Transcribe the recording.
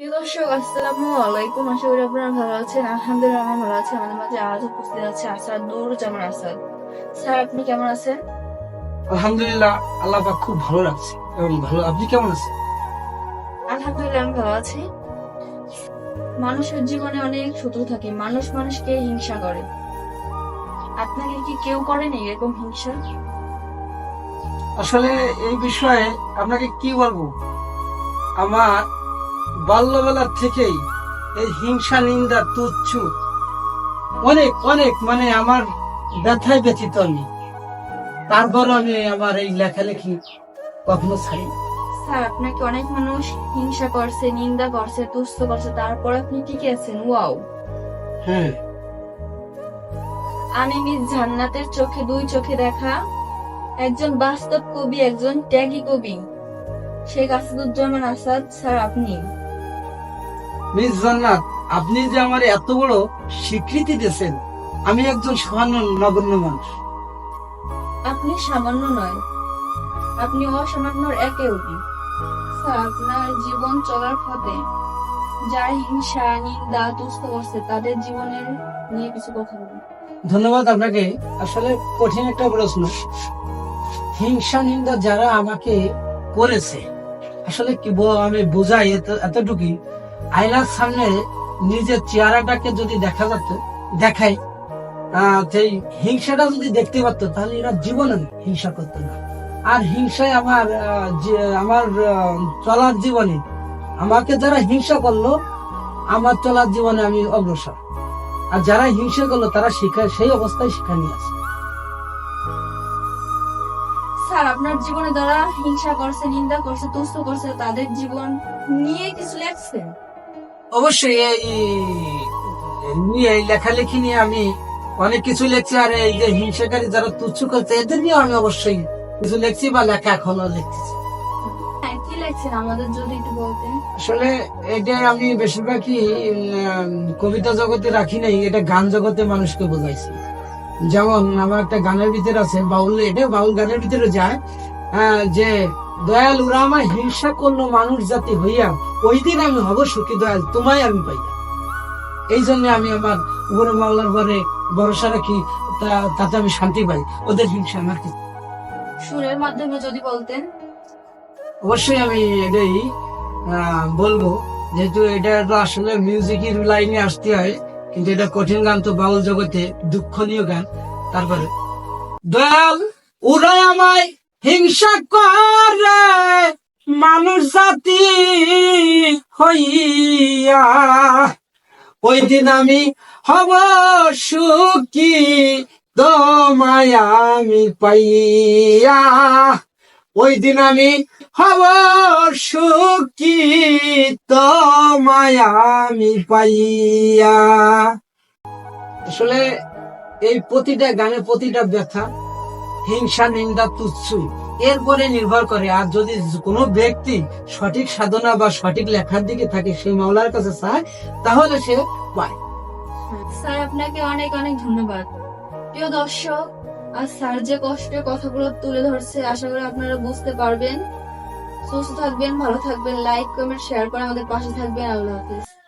প্রিয় দর্শক আসসালামু আলাইকুম। আশা করি আপনারা ভালো আছেন। আলহামদুলিল্লাহ ভালো আছি। আমাদের মাঝে আজ উপস্থিত আছে আসাদ নুরুজ্জামান আসাদ। স্যার আপনি কেমন আছেন? আলহামদুলিল্লাহ আল্লাহ পাক খুব ভালো লাগছে এবং ভালো। আপনি কেমন আছেন? আলহামদুলিল্লাহ আমি ভালো আছি। মানুষের জীবনে অনেক শত্রু থাকে। মানুষ মানুষকে হিংসা করে। আপনাকে কি কেউ করেনি এরকম হিংসা? আসলে এই বিষয়ে আপনাকে কি বলব? আমার বাল্যবেলার থেকেই এই হিংসা নিন্দা তুচ্ছ অনেক অনেক মানে আমার ব্যথায় ব্যথিত আমি তারপর আমি আমার এই লেখালেখি কখনো ছাড়ি স্যার আপনাকে অনেক মানুষ হিংসা করছে নিন্দা করছে তুচ্ছ করছে তারপর আপনি টিকে আছেন ওয়াও। হ্যাঁ। আমি মিস জান্নাতের চোখে দুই চোখে দেখা একজন বাস্তব কবি একজন ত্যাগী কবি। শেখ আসাদুজ্জামান আসাদ স্যার আপনি। মিস জান্নাত আপনি যে আমার এত বড় স্বীকৃতি দিয়েছেন আমি একজন সামান্য নগণ্য মানুষ। আপনি সামান্য নয় আপনি অসামান্যর একে অতি স্যার আপনার জীবন চলার পথে যারা হিংসা নিন্দা তুষ্ট করছে তাদের জীবনের নিয়ে কিছু কথা বলুন। ধন্যবাদ আপনাকে। আসলে কঠিন একটা প্রশ্ন। হিংসা নিন্দা যারা আমাকে করেছে আসলে কি বল- আমি বোঝাই এতটুকুই? আয়নার সামনে নিজের চেহারাটাকে যদি দেখা যেত দেখাই সেই হিংসাটা যদি দেখতে পারতো, তাহলে এরা জীবনে হিংসা করতো না। আর হিংসায় আমার আমার চলার জীবনে, আমাকে যারা হিংসা করল, আমার চলার জীবনে আমি অগ্রসর। আর যারা হিংসা করল, তারা শিক্ষা সেই অবস্থায় শিক্ষা নিয়ে আসে। স্যার, আপনার জীবনে যারা হিংসা করছে, নিন্দা করছে তুষ্ট করছে, তাদের জীবন নিয়ে কিছু লেখছেন অবশ্যই এই নিয়ে লেখালেখি নিয়ে আমি অনেক কিছু লিখছি আর এই যে হিংসাকারী যারা তুচ্ছ করছে এদের নিয়ে আমি অবশ্যই কিছু লিখছি বা লেখা এখনও লিখতেছি। হ্যাঁ আসলে এটা আমি বেশিরভাগই কবিতা জগতে রাখি নাই এটা গান জগতে মানুষকে বোঝাইছি। যেমন আমার একটা গানের ভিতরে আছে বাউল এটা বাউল গানের ভিতরে যায় যে দয়াল ওরা আমার হিংসা করল মানুষ জাতি হইয়া ওই দিন আমি হব সুখী দয়াল তোমায় আমি পাই এই জন্য আমি আমার উপরে মাওলার পরে ভরসা রাখি তাতে আমি শান্তি পাই ওদের হিংসা আমার কিছু সুরের মাধ্যমে যদি বলতেন। অবশ্যই আমি এটাই বলব যেহেতু এটা তো আসলে মিউজিকের লাইনে আসতে হয় কিন্তু এটা কঠিন গান তো বাউল জগতে দুঃখনীয় গান তারপরে। দয়াল ওরাই আমায় হিংসা করে মানুষ জাতি হইয়া। ওই দিন আমি হব সুখী তোমায় আমি পাইয়া। ওই দিন আমি হব সুখী তোমায় আমি পাইয়া। আসলে এই প্রতিটা গানে প্রতিটা ব্যথা হিংসা, নিন্দা, তুচ্ছ এরপরে নির্ভর করে। আর যদি কোনো ব্যক্তি সঠিক সাধনা বা সঠিক লেখার দিকে থাকে, সেই মাওলার কাছে চায়, তাহলে সে পায়। স্যার, আপনাকে অনেক অনেক ধন্যবাদ। প্রিয় দর্শক, আর স্যার যে কষ্টের কথাগুলো তুলে ধরছে, আশা করি আপনারা বুঝতে পারবেন। সুস্থ থাকবেন, ভালো থাকবেন লাইক কমেন্ট শেয়ার করে আমাদের পাশে থাকবেন। আল্লাহ হাফিজ।